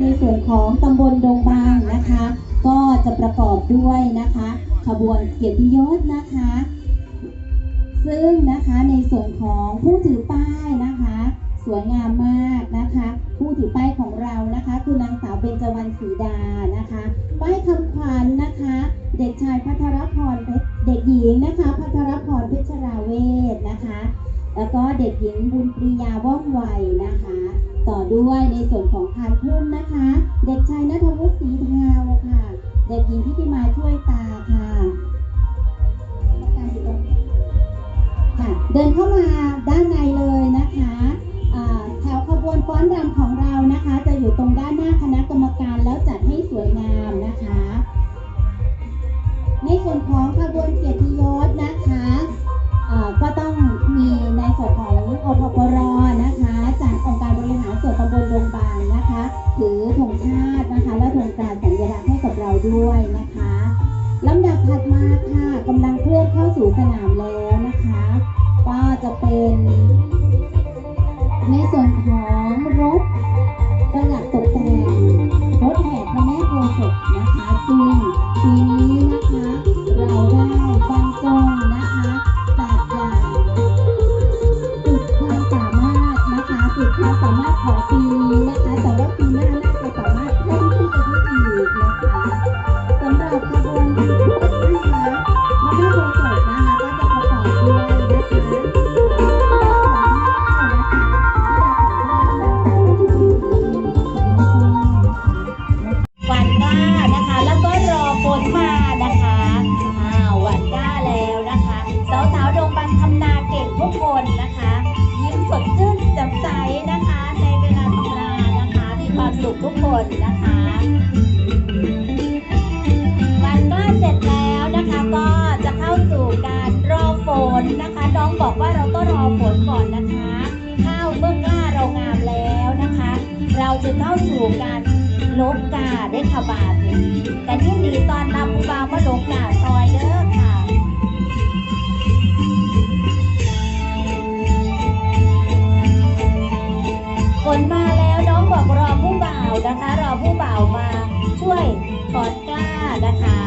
ในส่วนของตำบลดงบางนะคะ ก็จะประกอบด้วยนะคะ ขบวนเกียรติยศนะคะ ซึ่งนะคะในส่วนของผู้ถือป้ายนะคะ สวยงามมากนะคะ ผู้ถือป้ายของเรานะคะ คือนางสาวเบญจวรรณศรีดานะคะ ป้ายคำขวัญนะคะ เด็กชายพัทรพรเด็กหญิงนะคะ พัทรพรเพชรราเวทนะคะ แล้วก็เด็กหญิงบุญปรียาว่องไวนะคะ ต่อด้วยในส่วนของพานพุ่มนะคะ เด็กชายนัทวุฒิศรีเทาค่ะ เด็กหญิงทิติมาช่วยตาค่ะค่ะ เดินเข้ามาด้านในเลยนะคะแถวขบวนฟ้อนรำของเรานะคะ จะอยู่ตรงด้านหน้าคณะกรรมการแล้วจัดให้สวยงามนะคะ ในส่วนของขบวนเกียรติยศ กำลังเคลื่อนเข้าสู่สนามแล้วนะคะ ก็จะเป็นในส่วน ทุกคนนะคะวันก้เสร็จแล้วนะคะก็จะเข้าสู่การรอฝนนะคะ น้องบอกว่าเราก็รอฝนก่อนนะคะ ข้าวเมื่อกล้าเรางามแล้วนะคะ เราจะเข้าสู่การลบกาได้ขบาดนี้แต่ที่ดีตอนนำผู้บ่าวมาลบกาซอยเด้อค่ะฝนมาแล้ว บอกรอผู้บ่าวนะคะ รอผู้บ่าวมาช่วยถอนกล้านะคะ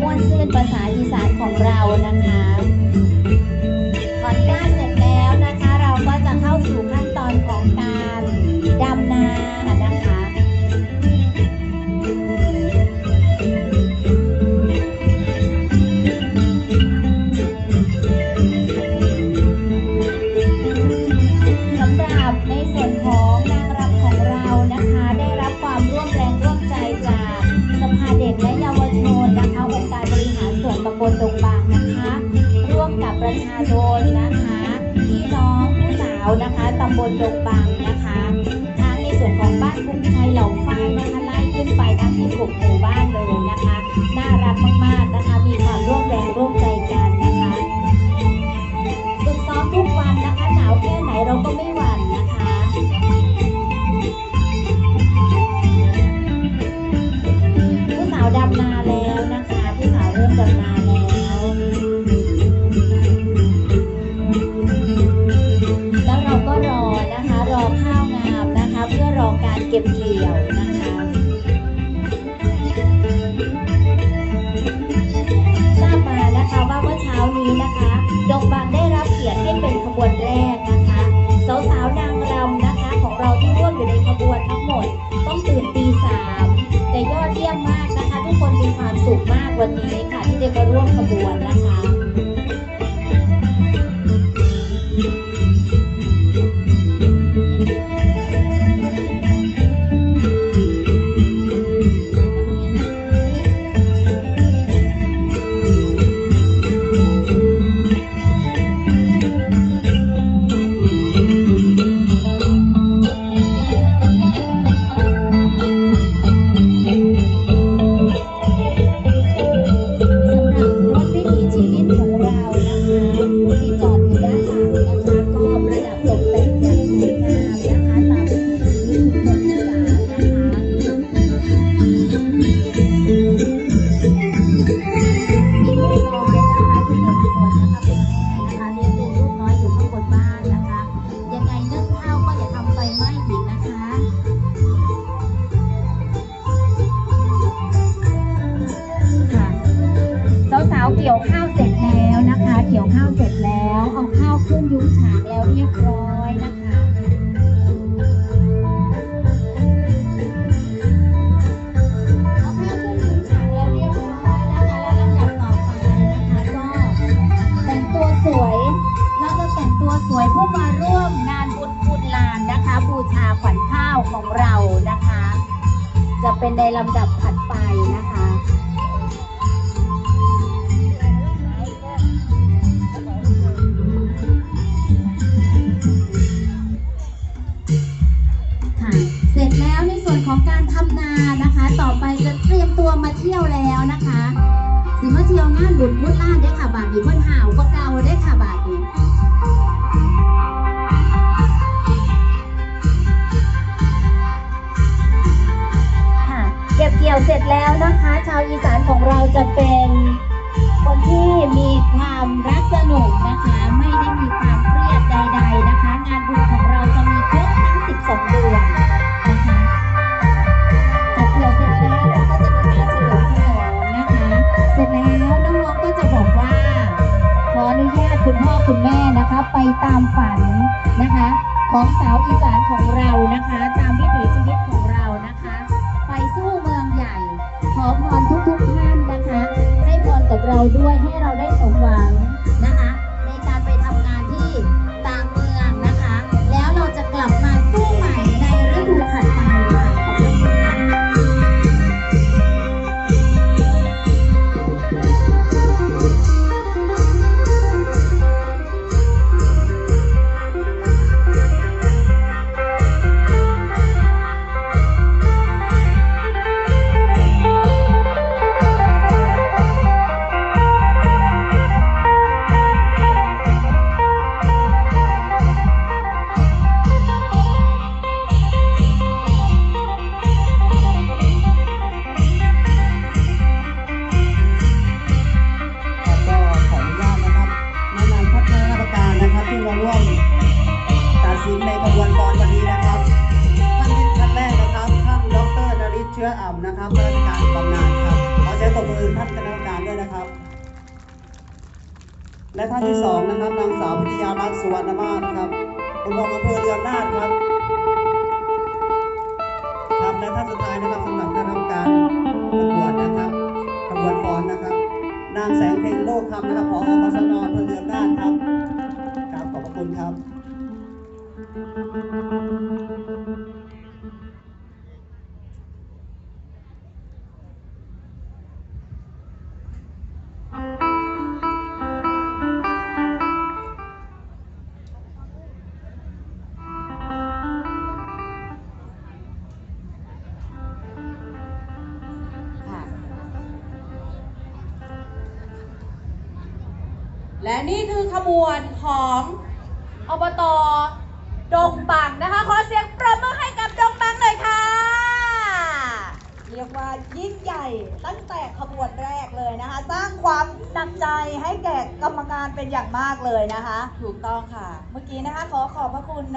ม้วนซื่นภาษาอีสานของเรานะคะถอนกล้าเสร็จแล้วนะคะุ้งไทยเหล่าฟ้ายนะคะไล่ขึ้นไปทั้งที่กลุ่มหมู่บ้านเลย มีความสุขมากวันนี้ค่ะที่ได้มาร่วมขบวนนะคะางแล้วเรียบร้อยนะคะเอาผ้าคลุมยุ้งฉางแล้วเรียบร้อยนะคะแล้วลำดับต่อไปนะคะก็แต่งตัวสวยเราจะแต่งตัวสวยเพื่อมาร่วมงานบุญคุณลานนะคะ บูชาขวัญข้าวของเรานะคะ จะเป็นในลำดับถัดไปนะคะ ของสาวอีสานของเรานะคะ ตามวิถีชีวิตของเรานะคะ ไปสู้เมืองใหญ่ ขอพรทุกๆท่านนะคะ ให้พรกับเราด้วยให้เราได้สมหวัง ชื้ออ่ำนะครับข้าราชการบำนาญครับขอใช้ตบมือท่านคณะกรรมการด้วยนะครับ และท่านที่สองนะครับนางสาวพิทยารัตน์สุวรรณมาศนะครับคุณรองอำเภอเรือนนาถครับครับและท่านสุดท้ายนะครับสำหรับคณะกรรมการประกวดนะครับขบวนฟ้อนนะครับ นางแสงเพ็ญโลกคำนะครับผอกศน และนี่คือขบวนของอบตดงบังนะคะ ขอเสียงประมือให้กับดงบังหน่อยค่ะ เรียกว่ายิ่งใหญ่ตั้งแต่ขบวนแรกเลยนะคะ สร้างความหนักใจให้แก่กรรมการเป็นอย่างมากเลยนะคะ ถูกต้องค่ะ เมื่อกี้นะคะขอขอบพระคุณ